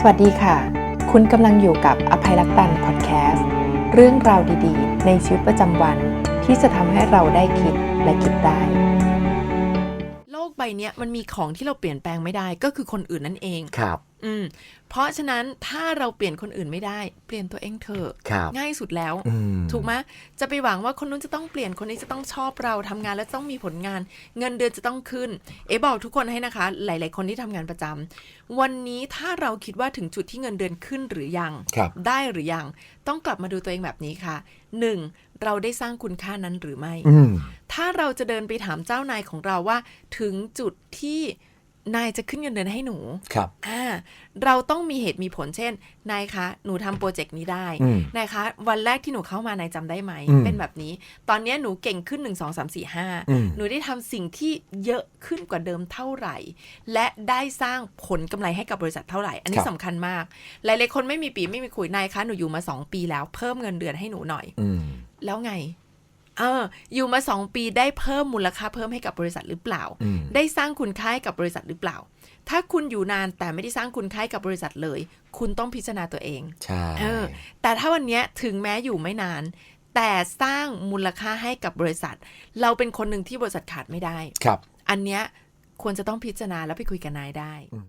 สวัสดีค่ะ คุณกำลังอยู่กับอภัยรักตันพอดแคสต์เรื่องราวดีๆ ในชีวิตประจำวันที่จะทำให้เราได้คิดและคิดได้ ใบเนี้ยมันมีของที่เราเปลี่ยนแปลงไม่ได้ก็คือคนอื่นนั่นเองครับ อืม เพราะฉะนั้นถ้าเราเปลี่ยนคนอื่นไม่ได้ เปลี่ยนตัวเองเถอะครับง่ายสุดแล้วอืมถูกไหมจะไปหวังว่าคนนู้นจะต้องเปลี่ยนคนนี้จะต้องชอบเราทำงานแล้วต้องมีผลงาน เงินเดือนจะต้องขึ้น เอ๋บอกทุกคนให้นะคะ หลาย ๆ คนที่ทำงานประจำวันนี้ถ้าเราคิดว่าถึงจุดที่เงินเดือนขึ้นหรือยังครับได้หรือยังต้องกลับมาดูตัวเองแบบนี้ค่ะหนึ่งเราได้สร้างคุณค่านั้นหรือไม่อืม ถ้าเราจะเดินไปถามเจ้านายของเราว่า ถึงจุดที่นายจะขึ้นเงินเดือนให้หนู ครับอ่าเราต้องมีเหตุมีผลเช่น นายคะ หนูทำโปรเจกต์นี้ได้ อืม นายคะ วันแรกที่หนูเข้ามานายจำได้ไหม อืมเป็นแบบนี้ ตอนเนี้ยหนูเก่งขึ้น 1 2 3 4 อืม 5 หนูได้ทำสิ่งที่เยอะขึ้นกว่าเดิมเท่าไหร่ และได้สร้างผลกำไรให้กับบริษัทเท่าไหร่ อันนี้สำคัญมาก หลายๆคนไม่มีปีไม่มีคุย นายคะ หนูอยู่มา 2 ปีแล้ว เพิ่มเงินเดือนให้หนูหน่อย อืม แล้วไง เออ อยู่มาสองปีได้เพิ่มมูลค่าเพิ่มให้กับบริษัทหรือเปล่าอืมได้สร้างคุณค่าให้กับบริษัทหรือเปล่า ถ้าคุณอยู่นานแต่ไม่ได้สร้างคุณค่าให้กับบริษัทเลย คุณต้องพิจารณาตัวเองใช่เออ แต่ถ้าวันเนี้ยถึงแม้อยู่ไม่นาน แต่สร้างมูลค่าให้กับบริษัท เราเป็นคนหนึ่งที่บริษัทขาดไม่ได้ ครับ อันเนี้ยควรจะต้องพิจารณาแล้วไปคุยกับนายได้อืม